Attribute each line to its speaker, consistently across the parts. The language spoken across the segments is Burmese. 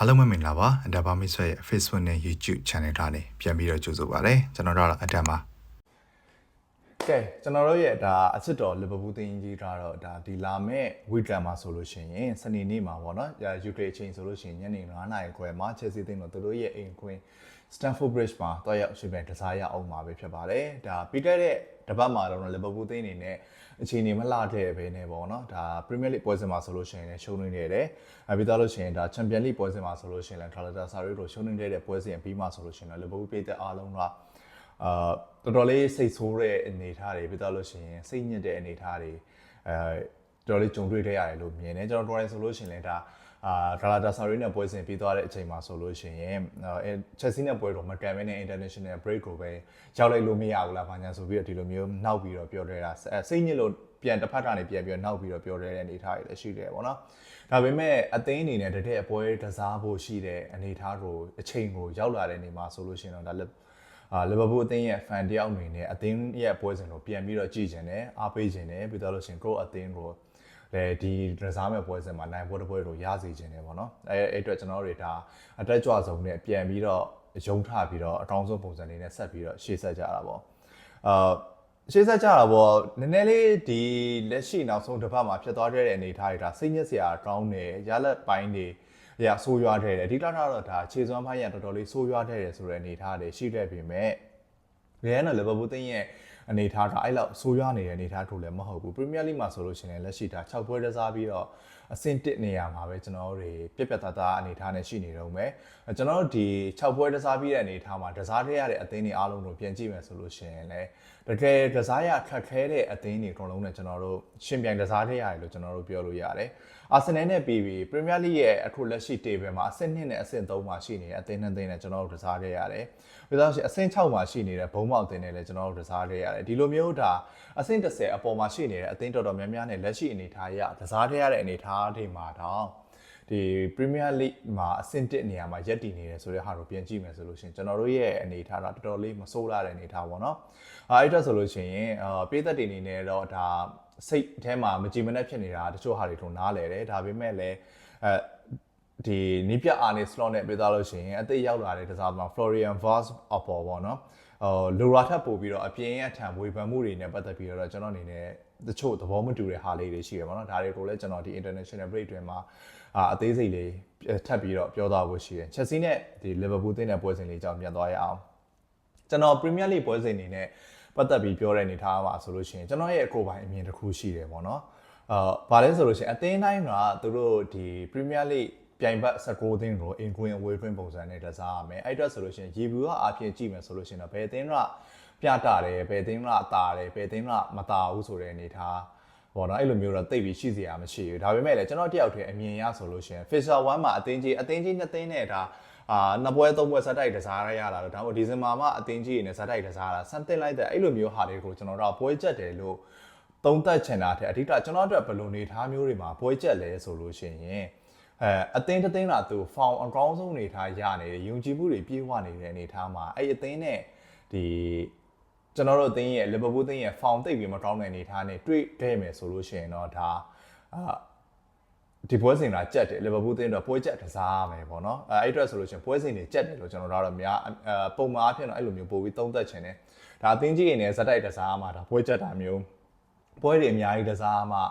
Speaker 1: အားလုံးပဲမင်္ဂလာပါအဒါဘာမစ်ဆွဲရဲ့ Facebook နဲ့ YouTube Channel ထားနေပြန်ပြီးတော့ကြိုဆိုပါရစေကျွန်တော်တို့ကတော့အဒါပါ
Speaker 2: ကဲကျွန်တော်တို့ရဲ့ဒါအချစ်တော်လီဗာပူးတင်းကြီးထားတော့ဒါဒီလာမဲ့ weekend မှာဆိုလို့ရှိရင်စနေနေ့မှာပေါ့နော် UK အချိန်ဆိုလို့ရှိရင်ညနေ9:00နာရီခွဲမှာ Chelsea တင်းတော့သူတို့ရဲ့အိမ်ခွင်း Stamford Bridge မှာတွားရောက်ရှင်ပြန်ကစားရအောင်မှာပဲဖြစ်ပါတယ်ဒါပြီးခဲ့တဲ့တပတ်မှာတော့လီဗာပူးတင်းအနေနဲ့အချိန်နေမလှတဲ့ပဲနေပေါ့နော်ဒါ Premier League ပွဲစဉ်မှာဆိုလို့ရှိရင်လည်းရှုံးနေနေတယ်အဲပြီးသားလို့ရှိရင်ဒါ Champions League ပွဲစဉ်မှာဆိုလို့ရှိရင်လည်း Galatasaray တို့ရှုံးနေတဲ့ပွဲစဉ်ပြီးမှဆိုလို့ရှိရင်လည်းလီဗာပူးပြည်သက်အားလုံးကအာတော်တော်လေးစိတ်ဆိုးတဲ့အနေအထားတွေပြီးတော့လို့ရှိရင်စိတ်ညစ်တဲ့အနေအထားတွေအဲတော်တော်လေးကြုံတွေ့ခဲ့ရတယ်လို့မြင်တယ်ကျွန်တော်တော်တယ်ဆိုလို့ရှိရင်လည်းဒါ အာဂလာတာဆာရီနဲ့ပွဲစဉ်ပြီးသွားတဲ့အချိန်မှာဆိုလို့ရှိရင်အဲချက်စီနဲ့ပွဲတော့မကန်မဲနဲ့ international break ကိုပဲရောက်လိုက်လို့မရဘူးလားဘာညာဆိုပြီးတော့ဒီလိုမျိုးနောက်ပြီးတော့ပြောခဲ့တာစိတ်ညစ်လို့ပြန်တစ်ဖက်ကနေပြန်ပြီးတော့နောက်ပြီးတော့ပြောတဲ့အနေအထားတွေလည်းရှိတယ်ပေါ့နော်ဒါပေမဲ့အသိအနေနဲ့တကယ်အပွဲကစားဖို့ရှိတဲ့အနေအထားကိုအချိန်ကိုရောက်လာတဲ့နေမှာဆိုလို့ရှိရင်တော့ဒါလည်းအာလီဗာပူးအသင်းရဲ့ fan တယောက်အနေနဲ့အသင်းရဲ့ပွဲစဉ်ကိုပြန်ပြီးတော့ကြည့်ကျင်တယ်အားပေးကျင်တယ်ပြီးတော့လို့ရှိရင်ကိုယ့်အသင်းကို လည်းဒီကစားမဲ့ပွဲစဉ်မှာနိုင်ပွဲတစ်ပွဲတော့ရစီကျင်တယ်ပေါ့နော်အဲအဲ့အတွက်ကျွန်တော်တို့တွေဒါအတက်ကြွဆုံးနဲ့ပြန်ပြီးတော့ယုံထပြီးတော့အကောင်းဆုံးပုံစံလေးနဲ့ဆက်ပြီးတော့ရှေ့ဆက်ကြတာပေါ့အာရှေ့ဆက်ကြတာပေါ့နည်းနည်းလေးဒီလက်ရှိနောက်ဆုံးတစ်ပတ်မှာဖြစ်သွားတဲ့အနေအထားတွေဒါစိတ်ညစ်စရာကောင်းတယ်ရလက်ပိုင်းတွေရဆိုးရွားတဲ့တယ်အဓိကတော့ဒါခြေစွမ်းဖိုင်းရတော်တော်လေးဆိုးရွားတဲ့တယ်ဆိုတဲ့အနေအထားတွေရှိတဲ့ပြင်မဲ့ရန်နော်လီဗာပူးတင်းရဲ့ အနေအထားကအဲ့လောက်ဆိုးရွားနေတဲ့အနေအထားထို့လည်းမဟုတ်ဘူးပရီးမီးယားလိမှာဆိုလို့ရှိရင်လက်ရှိဒါ6ပွဲတစားပြီးတော့ အဆင့်1နေရာမှာပဲကျွန်တော်တို့တွေပြက်ပြက်သားသားအနေအထားနဲ့ရှိနေတော့မယ်ကျွန်တော်တို့ဒီ6ပွဲတစားပြီးတဲ့အနေအထားမှာတစားထရရတဲ့အသင်းတွေအားလုံးကိုပြန်ကြည့်မယ်ဆိုလို့ရှိရင်လည်းတကယ်ကစားရခက်ခဲတဲ့အသင်းတွေအကုန်လုံးနဲ့ကျွန်တော်တို့ရှင်ပြိုင်ကစားထရတယ်လို့ကျွန်တော်တို့ပြောလို့ရတယ်အာဆင်နယ်နဲ့ပြီးပြီးပရီးမီးယားလိရဲ့အခုလက်ရှိ table မှာအဆင့်2နဲ့အဆင့်3မှာရှိနေတဲ့အသင်းနှစ်သင်းနဲ့ကျွန်တော်တို့ကစားခဲ့ရတယ်ပြီးတော့အဆင့်6မှာရှိနေတဲ့ဘုံမောက်အသင်းနဲ့လည်းကျွန်တော်တို့ကစားခဲ့ရတယ်ဒီလိုမျိုးဒါအဆင့်30အပေါ်မှာရှိနေတဲ့အသင်းတော်တော်များများနဲ့လက်ရှိအနေအထားရကစားခဲ့ရတဲ့အနေအထားတွေမှာတော့ဒီ Premier League မှာအဆင့်1နေရာမှာရပ်တည်နေတယ်ဆိုတဲ့ဟာကိုပြန်ကြည့်မယ်ဆိုလို့ရှိရင်ကျွန်တော်တို့ရဲ့အနေအထားတော့တော်တော်လေးမဆိုးလာတဲ့အနေအထားပေါ့နော်။အဲအဲ့ဒါဆိုလို့ရှိရင်အာပေးသက်တွေအနေနဲ့တော့ဒါစိတ်အထဲမှာမကြည်မနှက်ဖြစ်နေတာတချို့ဟာတွေထုံနားလဲတယ်ဒါပေမဲ့လည်းအဲ ဒီနီးပြအာနေစလော့နဲ့ပေးသားလို့ရှိရင်အသက်ရောက်လာတဲ့ကစားသမား Florian Vaz အပေါ်ပေါ့နော်။အော်လိုရာထပ်ပို့ပြီးတော့အပြင်းအထန်ဝေဖန်မှုတွေနဲ့ပတ်သက်ပြီးတော့ကျွန်တော်အနေနဲ့တချို့သဘောမတူတဲ့ဟာလေးတွေရှိရပါတော့။ဒါတွေကိုလည်းကျွန်တော်ဒီ international break တွေမှာအာအသေးစိတ်လေးထပ်ပြီးတော့ပြောသွားဖို့ရှိတယ်။ Chelsea နဲ့ဒီ Liverpool တင်းတဲ့ပွဲစဉ်လေးကြောင့်ပြန်သွားရအောင်။ကျွန်တော် Premier League ပွဲစဉ်အနေနဲ့ပတ်သက်ပြီးပြောတဲ့အနေထားပါဆိုလို့ရှိရင်ကျွန်တော်ရဲ့အကိုပိုင်အမြင်တစ်ခုရှိတယ်ပေါ့နော်။အာဘာလဲဆိုလို့ရှိရင်အသင်းတိုင်းကသူတို့ဒီ Premier League ပြိုင်ဘက်16သင်းကိုအင်ကွင်းအဝေးကွင်းပုံစံနဲ့တစားရမယ်။အဲ့အတွက်ဆိုလို့ရှိရင်ရေဘူးကအပြင်ကြည့်မယ်ဆိုလို့ရှိရင်တော့ဘယ်အသင်းကပြတာတယ်ဘယ်အသင်းကတာတယ်ဘယ်အသင်းကမတာဘူးဆိုတဲ့အနေထားပေါ့နော်အဲ့လိုမျိုးတော့တိတ်ပြီးရှိစရာမရှိဘူးဒါပေမဲ့လည်းကျွန်တော်တယောက်တည်းအမြင်ရဆိုလို့ရှိရင် Fisher 1မှာအသင်းကြီးအသင်းကြီးနှစ်သင်းနဲ့ဒါအာနှစ်ပွဲသုံးပွဲစတိုက်တစားရရတာတော့ဒါမှမဟုတ်ဒီဇင်ဘာမှာအသင်းကြီးတွေနဲ့စတိုက်တစားတာ something like that အဲ့လိုမျိုးဟာတွေကိုကျွန်တော်တို့ပွဲချက်တယ်လို့သုံးသပ်ချင်တာတဲ့အဓိကကျွန်တော်တို့ဘယ်လိုနေထားမျိုးတွေမှာပွဲချက်လဲဆိုလို့ရှိရင် အဲအသင်းတစ်သင်းလာသူဖောင်အကောင်းဆုံးအနေထားရနေတယ်ယုံကြည်မှုတွေပြေးဝနေတဲ့အနေထားမှာအဲ့အသင်းနဲ့ဒီကျွန်တော်တို့အသင်းရဲ့လီဗာပူးအသင်းရဲ့ဖောင်တိတ်ပြီးမကောင်းတဲ့အနေထားနဲ့တွေ့ခဲ့မယ်ဆိုလို့ရှိရင်တော့ဒါအာဒီပွဲစဉ်ကကြက်တယ်လီဗာပူးအသင်းတော့ပွဲကြက်ကစားရမယ်ပေါ့နော်အဲအဲ့အတွက်ဆိုလို့ရှိရင်ပွဲစဉ်တွေကြက်တယ်လို့ကျွန်တော်တို့ကတော့များအပုံမှန်အဖြစ်တော့အဲ့လိုမျိုးပို့ပြီးသုံးသက်ချင်တယ်ဒါအသင်းကြီးတွေနဲ့ဇက်တိုက်ကစားမှာဒါပွဲကြက်တာမျိုးပွဲတွေအများကြီးကစားမှာ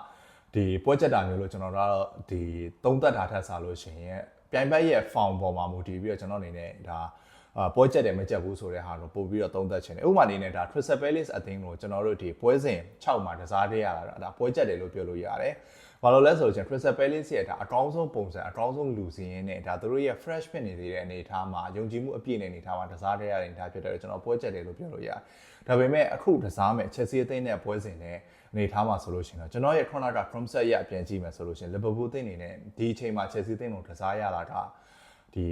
Speaker 2: ဒီပွဲချက်တာမျိုးလို့ကျွန်တော်တို့ကတော့ဒီသုံးသက်တာထက်စားလို့ရှိရင်ပြိုင်ဘက်ရဲ့ form ပေါ်မှာမူတည်ပြီးတော့ကျွန်တော်အနေနဲ့ဒါအာ ပွဲချက်တယ်မချက်ဘူးဆိုတဲ့ဟာတော့ပို့ပြီးတော့သုံးသက်ချင်တယ်ဥပမာအနေနဲ့ဒါ Crystal Palace အသင်းကိုကျွန်တော်တို့ဒီပွဲစဉ်6မှာကစားခဲ့ရတာဒါပွဲချက်တယ်လို့ပြောလို့ရတယ်ဘာလို့လဲဆိုတော့ကျွန် Crystal Palace ရဲ့ဒါအကောင်းဆုံးပုံစံအကောင်းဆုံးလူစီရင်နဲ့ဒါသူတို့ရဲ့ fresh ဖြစ်နေသေးတဲ့အနေအထားမှာယုံကြည်မှုအပြည့်နဲ့အနေအထားမှာကစားခဲ့ရတဲ့အနေအထားဖြစ်တယ်ကျွန်တော်ပွဲချက်တယ်လို့ပြောလို့ရတယ်ဒါပေမဲ့အခုကစားမဲ့ Chelsea အသင်းနဲ့ပွဲစဉ်နဲ့အနေထားမှာဆိုလို့ရှိရင်တော့ကျွန်တော်ရဲ့ Chrono က Cromset ရအပြန်ကြည့်မယ်ဆိုလို့ရှိရင် Liverpool အသင်းအနေနဲ့ဒီအချိန်မှာ Chelsea အသင်းကိုကစားရတာကဒီ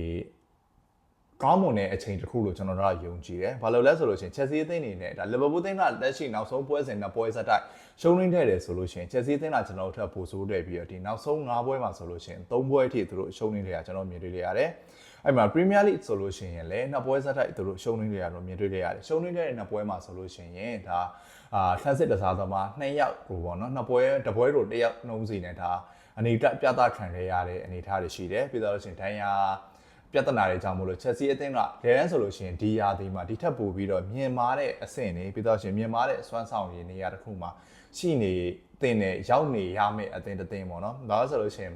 Speaker 2: ကောင်းမွန်တဲ့အချိန်တစ်ခုလို့ကျွန်တော်တို့ကယုံကြည်တယ်။ဘာလို့လဲဆိုလို့ရှိရင် Chelsea အသင်းအနေနဲ့ဒါ Liverpool အသင်းကလက်ရှိနောက်ဆုံးပွဲစဉ်နဲ့ပွဲဆက်တိုက်ရှုံးရင်းထဲတယ်ဆိုလို့ရှိရင် Chelsea အသင်းကကျွန်တော်တို့ထပ်ပိုဆိုးတယ်ပြီးတော့ဒီနောက်ဆုံး၅ပွဲမှာဆိုလို့ရှိရင်၃ပွဲအထိသူတို့ရှုံးရင်းထဲတာကျွန်တော်မြင်တွေ့ရရတယ်။အဲ့မှာ Premier League ဆိုလို့ရှိရင်လည်းနှစ်ပွဲဆက်တိုက်သူတို့ရှုံးရင်းထဲတာတော့မြင်တွေ့ရတယ်။ရှုံးရင်းထဲတဲ့နှစ်ပွဲမှာဆိုလို့ရှိရင်ဒါအာဆန်းစစ်တစားသမား2ယောက်ကိုပေါ့နော်နှစ်ပွဲတစ်ပွဲတို့တစ်ယောက်နှုံးစီနဲ့ဒါအနေကပြသခံရရတဲ့အနေအထားတွေရှိတယ်ပြီးတော့လို့ရှိရင်ဒိုင်ယာ ပြဿနာတွေကြောင့်မလို့ချက်စီအသင်းကဒဲရန်ဆိုလို့ရှိရင်ဒီယာဒီမှာဒီထက်ပိုပြီးတော့မြင်မာတဲ့အဆင့်တွေပြီးတော့ရှင်မြင်မာတဲ့စွမ်းဆောင်ရည်နေရာတစ်ခုမှာရှိနေတင်နေရောက်နေရမယ့်အသင်းတစ်သင်းပေါ့နော်ဒါဆိုလို့ရှိရင်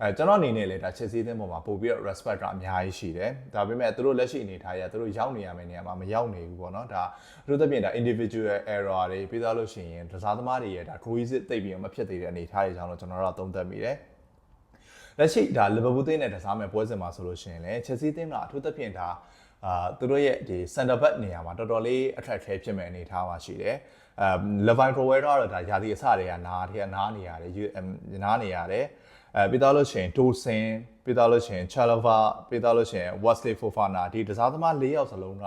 Speaker 2: အဲကျွန်တော်အနေနဲ့လည်းဒါချက်စီအသင်းပေါ်မှာပို့ပြီးတော့ respect ကအများကြီးရှိတယ်ဒါပေမဲ့သူတို့လက်ရှိအနေထားရသူတို့ရောက်နေရမယ့်နေရာမှာမရောက်နေဘူးပေါ့နော်ဒါသူတို့သဖြင့်ဒါ individual error တွေပြီးသားလို့ရှိရင်ဒစားသမားတွေရဲ့ဒါ cohesive သိပ်ပြီးမဖြစ်သေးတဲ့အနေအထားတွေကြောင့်တော့ကျွန်တော်တို့ကသုံးသပ်မိတယ် လက်ရှိဒါလီဗာပူးသင်းနဲ့တစားမဲ့ပွဲစဉ်မှာဆိုလို့ရှိရင်လည်းချက်စီးသင်းကအထူးသဖြင့်ဒါအာသူတို့ရဲ့ဒီ center back နေရာမှာတော်တော်လေးအခက်အခဲဖြစ်မဲ့အနေအထားမှာရှိတယ်။အဲ Levine Crowell ကတော့ဒါယာတီအစတွေကနားထက်နားနေရတယ်။နားနေရတယ်။အဲပြီးတော့လို့ရှိရင် Tosin ပြီးတော့လို့ရှိရင် Chalava ပြီးတော့လို့ရှိရင် Wesley Fofana ဒီတစားသမား၄ယောက်စလုံးက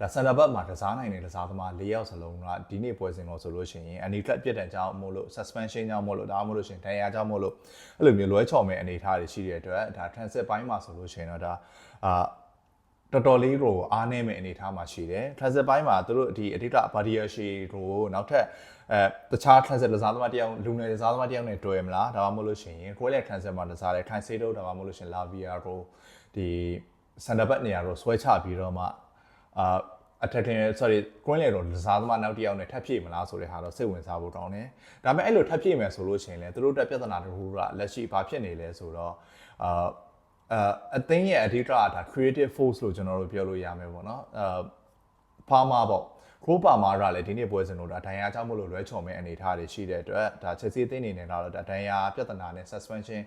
Speaker 2: ဒါ center back မှာတစားနိုင်တဲ့တစားသမား၄ယောက်စလုံးကဒီနေ့ပွဲစဉ်တော့ဆိုလို့ရှိရင်အနီကလပ်ပြစ်တဲ့ကြောင်းမို့လို့ suspension ကြောင့်မို့လို့ဒါမှမဟုတ်လို့ရှိရင်ဒဏ်ရာကြောင့်မို့လို့အဲ့လိုမျိုးလွဲချော်မဲ့အနေအထားတွေရှိတဲ့အတွက်ဒါ transit ဘိုင်းမှာဆိုလို့ရှိရင်တော့ဒါအာတော်တော်လေးကိုအားနည်းမဲ့အနေအထားမှာရှိတယ် transit ဘိုင်းမှာသူတို့ဒီအဓိက barrier ရှိကိုနောက်ထပ်အဲတခြား transit လစားသမားတယောက်လူငယ်လစားသမားတယောက်နဲ့တွေ့မလားဒါမှမဟုတ်လို့ရှိရင်ကိုယ်လည်း transit မှာလစားတယ်ခိုင်စေးတော့ဒါမှမဟုတ်လို့ရှိရင် lavia ကိုဒီ center back နေရာကိုဆွဲချပြီးတော့မှ အာ attacking sorry ကွင်းလေတော့လစားသမားနောက်တစ်ယောက်နဲ့ထပ်ဖြည့်မလားဆိုတဲ့ဟာတော့စိတ်ဝင်စားဖို့ကောင်းတယ်။ဒါပေမဲ့အဲ့လိုထပ်ဖြည့်မယ်ဆိုလို့ရှိရင်လည်းသူတို့တက်ပြဿနာတစ်ခုကလက်ရှိဘာဖြစ်နေလဲဆိုတော့အာအာအသိရဲ့အဓိကကဒါ creative force လို့ကျွန်တော်တို့ပြောလို့ရမယ်ပေါ့နော်။အာဖာမာပေါ့ခိုးပါမာရလည်းဒီနေ့ပွဲစဉ်လို့ဒါဒိုင်ယာကြောင့်မလို့လွဲချော်မဲ့အနေအထားတွေရှိတဲ့အတွက်ဒါချက်စီအသိနေနေတာတော့ဒါဒိုင်ယာပြဿနာနဲ့ suspension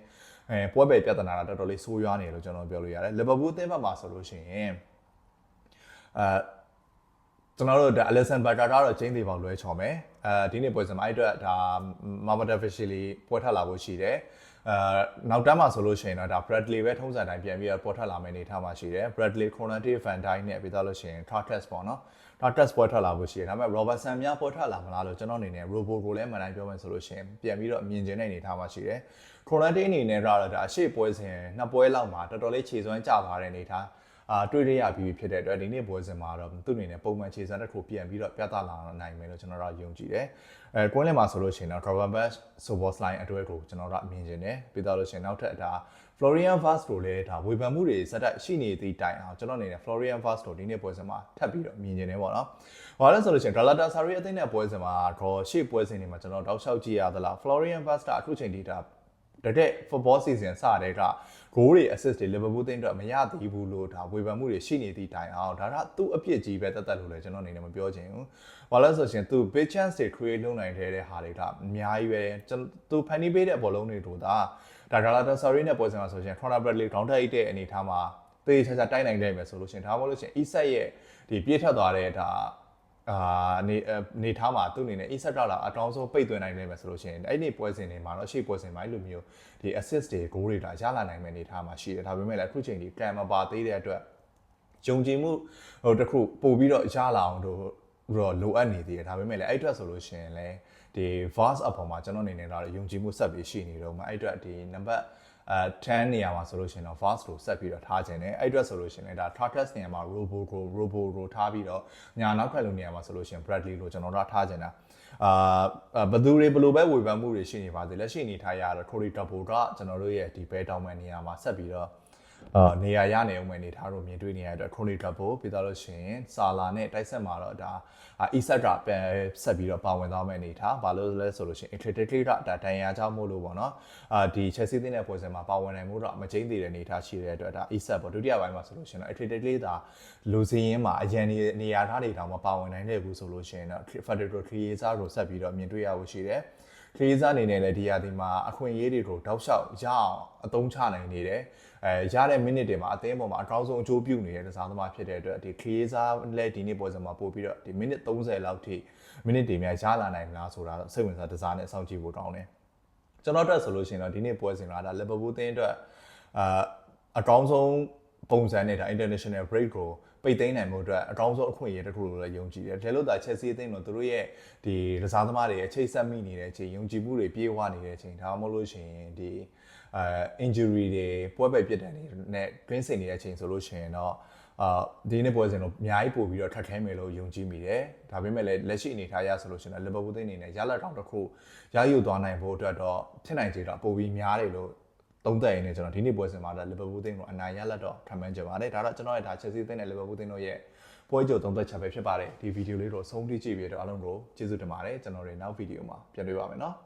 Speaker 2: အဲပွဲပဲပြဿနာတော့တော်တော်လေးဆိုးရွားနေလို့ကျွန်တော်ပြောလို့ရတယ်လီဗာပူးအသင်းဘက်မှာဆိုလို့ရှိရင် အဲကျွန်တော်တို့ဒါ Alisson Becker ကတော့ကျင်းသေးပေါက်လွဲချော်မယ်အဲဒီနေ့ပွဲစဉ်မှာအဲ့အတွက်ဒါ Mamata Officially ပွဲထပ်လာဖို့ရှိတယ်အဲနောက်တန်းမှာဆိုလို့ရှိရင်တော့ဒါ Bradley ပဲထုံးစံတိုင်းပြန်ပြီးတော့ပေါ်ထွက်လာမယ့်အနေအထားမှာရှိတယ် Bradley Conate Van Dijk နဲ့ပြီးတော့လို့ရှိရင် Tartas ပေါ့နော် Tartas ပွဲထွက်လာဖို့ရှိတယ်ဒါပေမဲ့ Robertson များပွဲထွက်လာမလားလို့ကျွန်တော်အနေနဲ့ Robo ကိုလည်းမှန်တိုင်းပြောမယ်ဆိုလို့ရှိရင်ပြန်ပြီးတော့မြင်ကျင်တဲ့အနေအထားမှာရှိတယ် Conate အနေနဲ့ကတော့ဒါအရှိပွဲစဉ်နှစ်ပွဲလောက်မှာတော်တော်လေးခြေစွမ်းကျသွားတဲ့အနေအထား အာတွေ့ရရပြီးဖြစ်တဲ့အတွက်ဒီနေ့ပွဲစဉ်မှာတော့သူ့အနေနဲ့ပုံမှန်ခြေစမ်းတစ်ခုပြန်ပြီးတော့ပြသလာနိုင်မယ်လို့ကျွန်တော်တို့ယုံကြည်တယ်။အဲကွင်းလင်မှာဆိုလို့ရှိရင်တော့ Robert Bass Sobos line အတွဲကိုကျွန်တော်တို့မြင်ကျင်တယ်။ပြီးတော့လို့ရှိရင်နောက်ထပ်ဒါ Florian Vaz ကိုလည်းဒါဝေဖန်မှုတွေစက်တက်ရှိနေသည့်တိုင်အောင်ကျွန်တော်အနေနဲ့ Florian Vaz ကိုဒီနေ့ပွဲစဉ်မှာထပ်ပြီးတော့မြင်ကျင်တယ်ပေါ့နော်။ဘာလဲဆိုလို့ရှိရင် Galatasaray အသင်းနဲ့ပွဲစဉ်မှာတော့ရှေ့ပွဲစဉ်တွေမှာကျွန်တော်တောက်လျှောက်ကြည့်ရသလား Florian Vaz ကအခုချိန်ထိဒါ တကယ် football season စတဲ့က goal တွေ assist တွေ Liverpool တင်းအတွက်မရသေးဘူးလို့ဒါဝေဖန်မှုတွေရှိနေသည့်တိုင်အောင်ဒါကသူ့အပြစ်ကြီးပဲတတ်တတ်လို့လည်းကျွန်တော်အနေနဲ့မပြောချင်ဘူး။ဘာလို့လဲဆိုရှင်သူ big chance တွေ create လုပ်နိုင်တဲ့ဟာတွေကအများကြီးပဲသူဖန်တီးပေးတဲ့ဘောလုံးတွေတို့ဒါဒါ Galatasaray နဲ့ပွဲစဉ်မှာဆိုရှင် Conor Bradley ground take တဲ့အနေထားမှာသေချာချာတိုက်နိုင်တယ်မယ်ဆိုလို့ရှင်ဒါမှမဟုတ်လို့ရှင် Isak ရဲ့ဒီပြေးထွက်သွားတဲ့ဒါ အာနေနေထားမှာသူ့အနေနဲ့ Isak ကလာအတောင်းဆုံးပိတ်သွင်းနိုင်တယ်မယ်ဆိုလို့ရှိရင်အဲ့ဒီပွဲစဉ်တွေမှာတော့ရှေ့ပွဲစဉ်မှာအဲ့လိုမျိုးဒီ assist တွေ goal တွေဒါရလာနိုင်မယ့်အနေထားမှာရှိတယ်ဒါပေမဲ့လည်းအခုချိန်ဒီကံမပါသေးတဲ့အတွက်ယုံကြည်မှုဟိုတခုပို့ပြီးတော့ရလာအောင်တို့တော့လိုအပ်နေသေးတယ်ဒါပေမဲ့လည်းအဲ့အတွက်ဆိုလို့ရှိရင်လည်းဒီ vast အပေါ်မှာကျွန်တော်အနေနဲ့တော့ယုံကြည်မှုဆက်ပြီးရှိနေတော့မှအဲ့အတွက်ဒီ number အဲ10နေရာမှာဆိုလို့ရှိရင်တော့ fast ကိုဆက်ပြီးတော့ထားခြင်းနဲ့အဲ့အတွက်ဆိုလို့ရှိရင်ဒါ target နေရာမှာ robo ကို robo ကိုထားပြီးတော့ညာနောက်ခက်လိုနေရာမှာဆိုလို့ရှိရင် bradley ကိုကျွန်တော်တို့ထားခြင်းတာအာဘသူတွေဘလို့ပဲဝေဖန်မှုတွေရှိနေပါသေးလက်ရှိအနေထားရတော့ Corey Double ကကျွန်တော်တို့ရဲ့ဒီဘဲတောင်းမဲ့နေရာမှာဆက်ပြီးတော့ အာနေရာရနေအောင်မယ်နေထားလို့မြင်တွေ့နေရတဲ့ Corey Double ပြီးတော့လို့ရှိရင်စာလာနဲ့တိုက်ဆက်မှာတော့ဒါ Isak ကပြန်ဆက်ပြီးတော့ပါဝင်သွားမယ့်အနေထားဘာလို့လဲဆိုလို့ရှိရင် Athletic ကဒါဒန်ယာကြောင့်မို့လို့ပေါ့နော်အာဒီ Chelsea တင်းတဲ့ပွဲစဉ်မှာပါဝင်နိုင်မှုတော့မကျင်းသေးတဲ့အနေထားရှိတဲ့အတွက်ဒါ Isak ပေါ့ဒုတိယပိုင်းမှာဆိုလို့ရှိရင်တော့ Athletic ဒါလူစင်းရင်းမှာအရန်နေရာထားတွေတောင်မပါဝင်နိုင်တဲ့ဘူးဆိုလို့ရှိရင်တော့ Federico Chiesa ကိုဆက်ပြီးတော့မြင်တွေ့ရဖို့ရှိတယ် ခရီးစားအနေနဲ့လည်းဒီရာဒီမှာအခွင့်အရေးတွေကိုတောက်လျှောက်ရအောင်အသုံးချနိုင်နေတယ်အဲရတဲ့ minute တွေမှာအသင်းပေါ်မှာအကောင်းဆုံးအကျိုးပြုနေတဲ့ကစားသမားဖြစ်တဲ့အတွက်ဒီခရီးစားလည်းဒီနေ့ပွဲစဉ်မှာပို့ပြီးတော့ဒီ minute 30လောက်ထိ minute တွေများရလာနိုင်မလားဆိုတာစိတ်ဝင်စားတစားနဲ့စောင့်ကြည့်ဖို့ကောင်းတယ်ကျွန်တော်အတွက်ဆိုလို့ရှိရင်တော့ဒီနေ့ပွဲစဉ်ကဒါ Liverpool အသင်းအတွက်အာအကောင်းဆုံး ပုံစံနဲ့ဒါ international break ကိုပိတ်သိမ်းနိုင်မှုအတွက်အကောင်းဆုံးအခွင့်အရေးတစ်ခုလို့လည်းယုံကြည်တယ်။ဒါလို့သာ Chelsea အသင်းတို့တို့ရဲ့ဒီကစားသမားတွေရဲ့ချိတ်ဆက်မိနေတဲ့အချိန်ယုံကြည်မှုတွေပြေဝနေတဲ့အချိန်ဒါမှမဟုတ်လို့ရှိရင်ဒီအဲ injury တွေပွဲပယ်ပြစ်ဒဏ်တွေနဲ့ green စင်နေတဲ့အချိန်ဆိုလို့ရှိရင်တော့အာဒီနေ့ပွဲစဉ်တော့အများကြီးပို့ပြီးတော့ထပ်ခဲမယ်လို့ယုံကြည်မိတယ်ဒါပေမဲ့လည်းလက်ရှိအနေထားရဆိုလို့ရှိရင်လီဗာပူးတင်းအနေနဲ့ရလက်တောင်တစ်ခုရယူသွားနိုင်ဖို့အတွက်တော့ဖြစ်နိုင်ခြေတော့ပိုပြီးများတယ်လို့ သုံးသပ်ရင်းနဲ့ကျွန်တော်ဒီနေ့ပွဲစဉ်မှာဒါလီဗာပူးတင်းကိုအနိုင်ရလက်တော့ထပ်မှန်းကြပါတယ်ဒါတော့ကျွန်တော်ရဲ့ဒါချက်စီတင်းနဲ့လီဗာပူးတင်းတို့ရဲ့ပွဲကြိုသုံးသက်ချက်ပဲဖြစ်ပါတယ်ဒီဗီဒီယိုလေးတော့အဆုံးထိကြည့်ပြီးတော့အားလုံးကိုကျေးဇူးတင်ပါတယ်ကျွန်တော်တို့နောက်ဗီဒီယိုမှာပြန်တွေ့ပါမယ်နော်